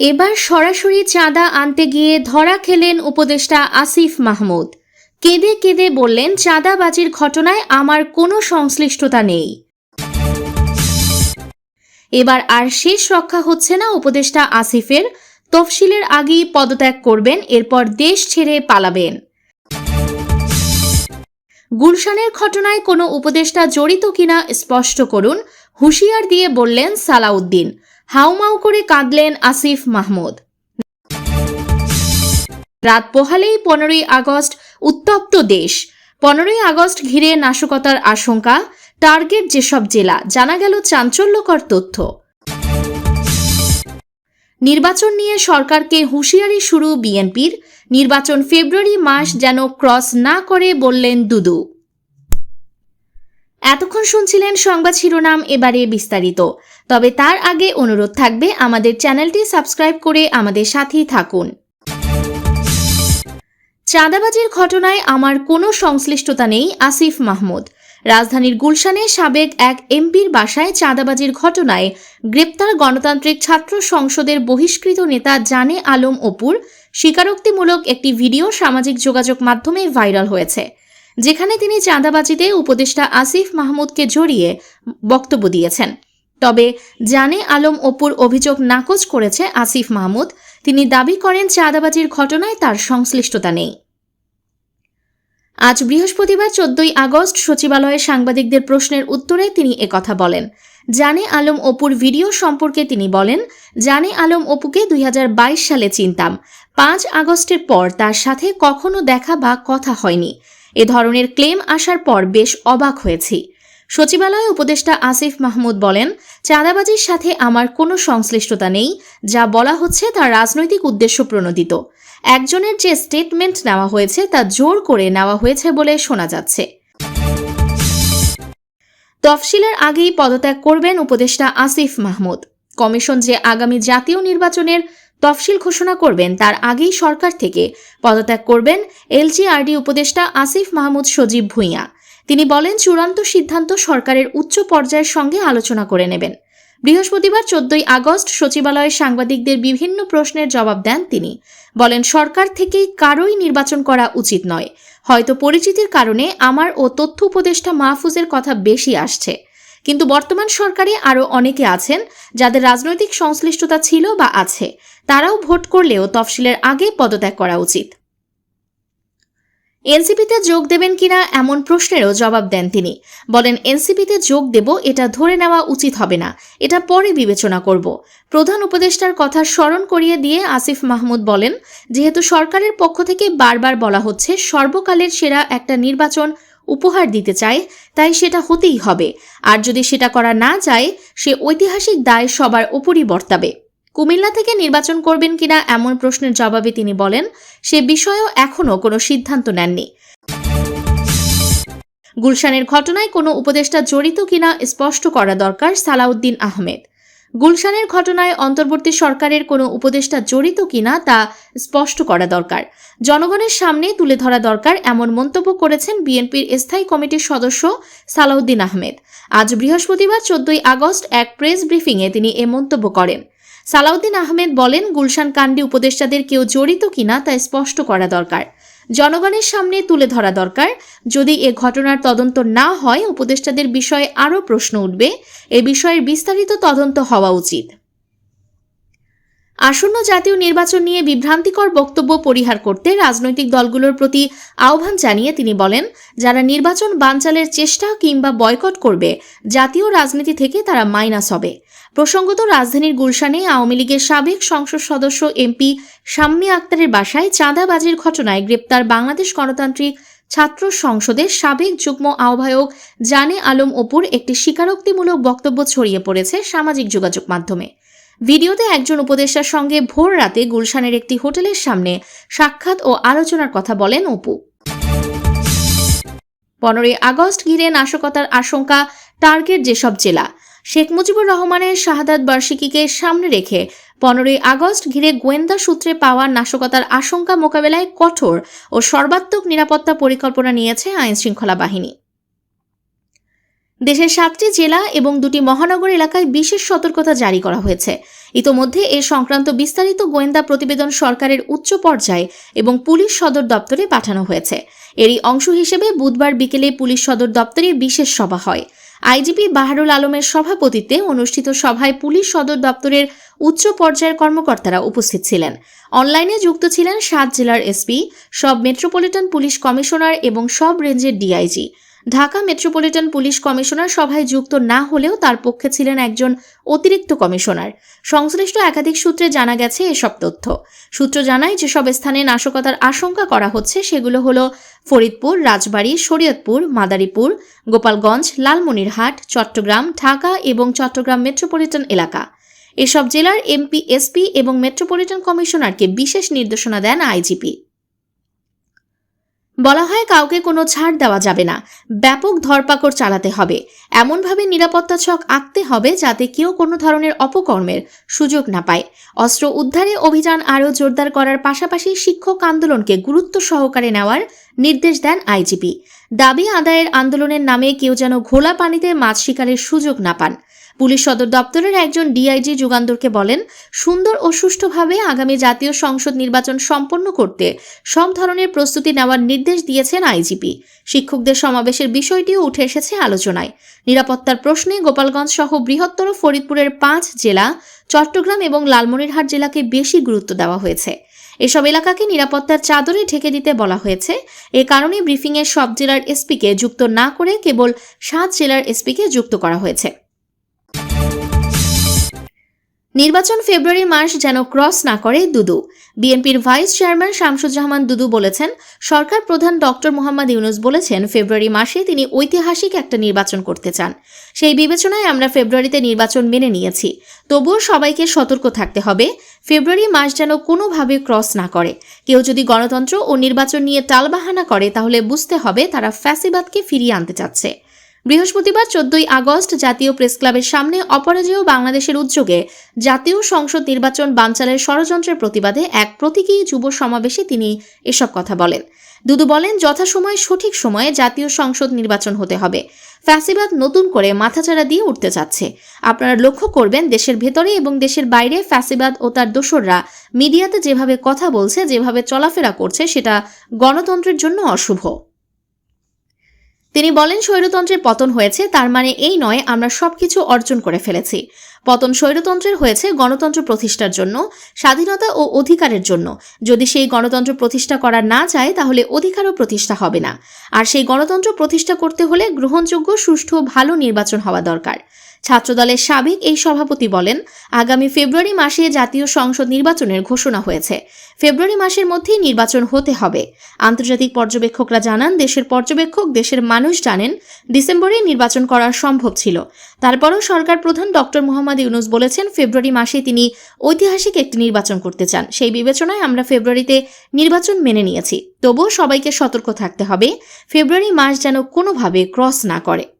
এবার সরাসরি চাঁদা আনতে গিয়ে ধরা খেলেন উপদেষ্টা আসিফ মাহমুদ। কেঁদে কেঁদে বললেন, চাঁদাবাজির ঘটনায় আমার কোনো সংশ্লিষ্টতা নেই। এবার আর শেষ রক্ষা হচ্ছে না উপদেষ্টা আসিফের। তফসিলের আগেই পদত্যাগ করবেন, এরপর দেশ ছেড়ে পালাবেন। গুলশানের ঘটনায় কোনো উপদেষ্টা জড়িত কিনা স্পষ্ট করুন। হুঁশিয়ার দিয়ে বললেন সালাউদ্দিন হাউমাউ করে কাঁদলেন আসিফ মাহমুদ। রাত পোহালেই পনেরোই আগস্ট উত্তপ্ত দেশ। পনেরোই আগস্ট ঘিরে নাশকতার আশঙ্কা, টার্গেট যেসব জেলা, জানা গেল চাঞ্চল্যকর তথ্য। নির্বাচন নিয়ে সরকারকে হুঁশিয়ারি শুরু বিএনপির, নির্বাচন ফেব্রুয়ারি মাস যেন ক্রস না করে বললেন দুদু। এতক্ষণ শুনছিলেন সংবাদ শিরোনাম এবারে বিস্তারিত। তবে তার আগে অনুরোধ থাকবে আমাদের চ্যানেলটি সাবস্ক্রাইব করে আমাদের সাথেই থাকুন। চাঁদাবাজির ঘটনায় আমার কোনো সংশ্লিষ্টতা নেই, আসিফ মাহমুদ। রাজধানীর গুলশানে সাবেক এক এমপির বাসায় চাঁদাবাজির ঘটনায় গ্রেপ্তার গণতান্ত্রিক ছাত্র সংসদের বহিষ্কৃত নেতা জানে আলম অপুর। স্বীকারোক্তিমূলক একটি ভিডিও সামাজিক যোগাযোগ মাধ্যমে ভাইরাল হয়েছে। যেখানে তিনি চাঁদাবাজিতে উপদেষ্টা আসিফ মাহমুদকে জড়িয়ে বক্তব্য দিয়েছেন। তবে জানে আলম অপুর অভিযোগ নাকচ করেছে আসিফ মাহমুদ। তিনি দাবি করেন চাঁদাবাজির ঘটনায় তার সংশ্লিষ্টতা নেই। আজ বৃহস্পতিবার চোদ্দই আগস্ট সচিবালয়ে সাংবাদিকদের প্রশ্নের উত্তরে তিনি একথা বলেন। জানে আলম অপুর ভিডিও সম্পর্কে তিনি বলেন, জানে আলম অপুকে দুই হাজার বাইশ সালে চিনতাম। পাঁচ আগস্টের পর তার সাথে কখনো দেখা বা কথা হয়নি। এ ধরনের ক্লেম আসার পর বেশ অবাক হয়েছি। সচিবালয়ে উপদেষ্টা আসিফ মাহমুদ বলেন, চাঁদাবাজির সাথে আমার কোনো সংশ্লিষ্টতা নেই, যা বলা হচ্ছে তা রাজনৈতিক উদ্দেশ্য প্রণোদিত। একজনের যে স্টেটমেন্ট নেওয়া হয়েছে তা জোর করে নেওয়া হয়েছে বলে শোনা যাচ্ছে। তফসিলের আগেই পদত্যাগ করবেন উপদেষ্টা আসিফ মাহমুদ। কমিশন যে আগামী জাতীয় নির্বাচনের তফসিল ঘোষণা করবেন তার আগেই সরকার থেকে। পদত্যাগ করবেন এলজিআরডি উপদেষ্টা আসিফ মাহমুদ সজীব ভূঁইয়া। তিনি বলেন, চূড়ান্ত সিদ্ধান্ত সরকারের উচ্চ পর্যায়ের সঙ্গে আলোচনা করে নেবেন। বৃহস্পতিবার চোদ্দই আগস্ট সচিবালয়ে সাংবাদিকদের বিভিন্ন প্রশ্নের জবাব দেন তিনি। বলেন, সরকার থেকেই কারোই নির্বাচন করা উচিত নয়। হয়তো পরিচিতির কারণে আমার ও তথ্য উপদেষ্টা মাহফুজের কথা বেশি আসছে। কিন্তু বর্তমান সরকারে আরও অনেকে আছেন যাদের রাজনৈতিক সংশ্লিষ্টতা ছিল বা আছে। তারাও ভোট করলেও তফসিলের আগে পদত্যাগ করা উচিত। এনসিপিতে যোগ দেবেন কিনা এমন প্রশ্নেরও জবাব দেন তিনি। বলেন, এনসিপিতে যোগ দেব, এটা ধরে নেওয়া উচিত হবে না। এটা পরে বিবেচনা করব। প্রধান উপদেষ্টার কথা স্মরণ করিয়ে দিয়ে আসিফ মাহমুদ বলেন, যেহেতু সরকারের পক্ষ থেকে বারবার বলা হচ্ছে, সর্বকালের সেরা একটা নির্বাচন উপহার দিতে চায়, তাই সেটা হতেই হবে। আর যদি সেটা করা না যায়, সে ঐতিহাসিক দায় সবার উপরই বর্তাবে। কুমিল্লা থেকে নির্বাচন করবেন কিনা এমন প্রশ্নের জবাবে তিনি বলেন, সে বিষয়েও এখনও কোনো সিদ্ধান্ত নেননি। গুলশানের ঘটনায় কোনো উপদেষ্টা জড়িত কিনা স্পষ্ট করা দরকার সালাউদ্দিন আহমেদ। গুলশানের ঘটনায় অন্তর্বর্তী সরকারের কোনো উপদেষ্টা জড়িত কিনা তা স্পষ্ট করা দরকার। জনগণের সামনে তুলে ধরা দরকার এমন মন্তব্য করেছেন বিএনপির স্থায়ী কমিটির সদস্য সালাউদ্দিন আহমেদ। আজ বৃহস্পতিবার চোদ্দই আগস্ট এক প্রেস ব্রিফিংয়ে তিনি এ মন্তব্য করেন। সালাউদ্দিন আহমেদ বলেন, গুলশান কাণ্ডে উপদেষ্টাদের কেউ জড়িত কিনা তা স্পষ্ট করা দরকার। জনগণের সামনে তুলে ধরা দরকার। যদি এ ঘটনার তদন্ত না হয়, উপদেষ্টাদের বিষয়ে আরও প্রশ্ন উঠবে। এ বিষয়ের বিস্তারিত তদন্ত হওয়া উচিত। আসন্ন জাতীয় নির্বাচন নিয়ে বিভ্রান্তিকর বক্তব্য পরিহার করতে রাজনৈতিক দলগুলোর প্রতি আহ্বান জানিয়ে তিনি বলেন, যারা নির্বাচন বানচালের চেষ্টা কিংবা বয়কট করবে, জাতীয় রাজনীতি থেকে তারা মাইনাস হবে। প্রসঙ্গত রাজধানীর গুলশানে আওয়ামী লীগের সাবেক সংসদ সদস্য এমপি শাম্মী আক্তারের বাসায় চাঁদাবাজির ঘটনায় গ্রেপ্তার বাংলাদেশ গণতান্ত্রিক ছাত্র সংসদের সাবেক যুগ্ম আহ্বায়ক জানে আলম অপুর একটি স্বীকারোক্তিমূলক বক্তব্য ছড়িয়ে পড়েছে সামাজিক যোগাযোগ মাধ্যমে। ভিডিওতে একজন উপদেষ্টার সঙ্গে ভোর রাতে গুলশানের একটি হোটেলের সামনে সাক্ষাৎ ও আলোচনার কথা বলেন অপু। পনেরোই আগস্ট ঘিরে নাশকতার আশঙ্কা টার্গেট যেসব জেলা, শেখ মুজিবুর রহমানের শাহাদাত বার্ষিকীকে সামনে রেখে পনেরোই আগস্ট ঘিরে গোয়েন্দা সূত্রে পাওয়া নাশকতার আশঙ্কা মোকাবেলায় কঠোর ও সর্বাত্মক নিরাপত্তা পরিকল্পনা নিয়েছে আইনশৃঙ্খলা বাহিনী। দেশের সাতটি জেলা এবং দুটি মহানগর এলাকায় বিশেষ সতর্কতা জারি করা হয়েছে। ইতোমধ্যে এ সংক্রান্ত বিস্তারিত গোয়েন্দা প্রতিবেদন সরকারের উচ্চ পর্যায়ে এবং পুলিশ সদর দপ্তরে পাঠানো হয়েছে। এরই অংশ হিসেবে বুধবার বিকেলে পুলিশ সদর দপ্তরে বিশেষ সভা হয়। আইজিপি বাহারুল আলমের সভাপতিত্বে অনুষ্ঠিত সভায় পুলিশ সদর দপ্তরের উচ্চ পর্যায়ের কর্মকর্তারা উপস্থিত ছিলেন। অনলাইনে যুক্ত ছিলেন সাত জেলার এসপি, সব মেট্রোপলিটন পুলিশ কমিশনার এবং সব রেঞ্জের DIG. Dhaka metropolitan police commissioner সভায় যুক্ত না হলেও তার পক্ষে ছিলেন একজন অতিরিক্ত কমিশনার। সংশ্লিষ্ট একাধিক সূত্রে জানা গেছে এসব তথ্য। সূত্র জানায়, যেসব স্থানে নাশকতার আশঙ্কা করা হচ্ছে, সেগুলো হলো ফরিদপুর, রাজবাড়ী, শরীয়তপুর, মাদারীপুর, গোপালগঞ্জ, লালমনিরহাট, চট্টগ্রাম, ঢাকা এবং চট্টগ্রাম মেট্রোপলিটন এলাকা। এসব জেলার এমপি, এসপি এবং মেট্রোপলিটন কমিশনারকে বিশেষ নির্দেশনা দেন আইজিপি। বলা হয় কাউকে কোনো ছাড় দেওয়া যাবে না। ব্যাপক ধরপাকড় চালাতে হবে। এমনভাবে নিরাপত্তা ছক আঁকতে হবে যাতে কেউ কোনো ধরনের অপকর্মের সুযোগ না পায়। অস্ত্র উদ্ধারে অভিযান আরও জোরদার করার পাশাপাশি শিক্ষক আন্দোলনকে গুরুত্ব সহকারে নেওয়ার নির্দেশ দেন আইজিপি। দাবি আদায়ের আন্দোলনের নামে কেউ যেন ঘোলা পানিতে মাছ শিকারের সুযোগ না পান। পুলিশ সদর দপ্তরের একজন ডিআইজি যুগান্তরকে বলেন, সুন্দর ও সুষ্ঠুভাবে আগামী জাতীয় সংসদ নির্বাচন সম্পন্ন করতে সব ধরনের প্রস্তুতি নেওয়ার নির্দেশ দিয়েছেন আইজিপি। শিক্ষকদের সমাবেশের বিষয়টিও উঠে এসেছে আলোচনায়। নিরাপত্তার প্রশ্নে গোপালগঞ্জ সহ বৃহত্তর ফরিদপুরের পাঁচ জেলা, চট্টগ্রাম এবং লালমনিরহাট জেলাকে বেশি গুরুত্ব দেওয়া হয়েছে। এসব এলাকাকে নিরাপত্তার চাদরে ঢেকে দিতে বলা হয়েছে। এ কারণে ব্রিফিংয়ে সব জেলার এসপিকে যুক্ত না করে কেবল সাত জেলার এসপিকে যুক্ত করা হয়েছে। নির্বাচন ফেব্রুয়ারি মাস যেন ক্রস না করে দুদু। বিএনপির ভাইস চেয়ারম্যান শামসুজ্জামান দুদু বলেছেন, সরকার প্রধান ডক্টর মোহাম্মদ ইউনুস বলেছেন, ফেব্রুয়ারি মাসে তিনি ঐতিহাসিক একটা নির্বাচন করতে চান। সেই বিবেচনায় আমরা ফেব্রুয়ারিতে নির্বাচন মেনে নিয়েছি। তবুও সবাইকে সতর্ক থাকতে হবে, ফেব্রুয়ারি মাস যেন কোনোভাবে ক্রস না করে। কেউ যদি গণতন্ত্র ও নির্বাচন নিয়ে টালবাহানা করে, তাহলে বুঝতে হবে তারা ফ্যাসিবাদকে ফিরিয়ে আনতে চাচ্ছে। বৃহস্পতিবার চোদ্দই আগস্ট জাতীয় প্রেস ক্লাবের সামনে অপরাজেয় বাংলাদেশের উদ্যোগে জাতীয় সংসদ নির্বাচন বানচালের ষড়যন্ত্রের প্রতিবাদে এক প্রতীকী যুব সমাবেশে তিনি এসব কথা বলেন। দুদু বলেন, যথাসময়ে সঠিক সময়ে জাতীয় সংসদ নির্বাচন হতে হবে। ফ্যাসিবাদ নতুন করে মাথাচাড়া দিয়ে উঠতে চাচ্ছে। আপনারা লক্ষ্য করবেন, দেশের ভেতরে এবং দেশের বাইরে ফ্যাসিবাদ ও তার দোসররা মিডিয়াতে যেভাবে কথা বলছে, যেভাবে চলাফেরা করছে, সেটা গণতন্ত্রের জন্য অশুভ। তিনি বলেন, স্বৈরতন্ত্রের পতন হয়েছে, তার মানে এই নয়, আমরা সবকিছু অর্জন করে ফেলেছি। পতন স্বৈরতন্ত্রের হয়েছে গণতন্ত্র প্রতিষ্ঠার জন্য, স্বাধীনতা ও অধিকারের জন্য। যদি সেই গণতন্ত্র প্রতিষ্ঠা করা না যায়, তাহলে অধিকারও প্রতিষ্ঠা হবে না। আর সেই গণতন্ত্র প্রতিষ্ঠা করতে হলে গ্রহণযোগ্য, সুষ্ঠু, ভালো নির্বাচন হওয়া দরকার। ছাত্রদলের সাবেক এই সভাপতি বলেন, আগামী ফেব্রুয়ারি মাসে জাতীয় সংসদ নির্বাচনের ঘোষণা হয়েছে। ফেব্রুয়ারি মাসের মধ্যেই নির্বাচন হতে হবে। আন্তর্জাতিক পর্যবেক্ষকরা জানান, দেশের পর্যবেক্ষক দেশের মানুষ জানেন, ডিসেম্বরে নির্বাচন করা সম্ভব ছিল। তারপরও সরকার প্রধান ডক্টর মোহাম্মদ ইউনুস বলেছেন, ফেব্রুয়ারি মাসে তিনি ঐতিহাসিক একটি নির্বাচন করতে চান। সেই বিবেচনায় আমরা ফেব্রুয়ারিতে নির্বাচন মেনে নিয়েছি। তবুও সবাইকে সতর্ক থাকতে হবে। ফেব্রুয়ারি মাস যেন কোনোভাবে ক্রস না করে।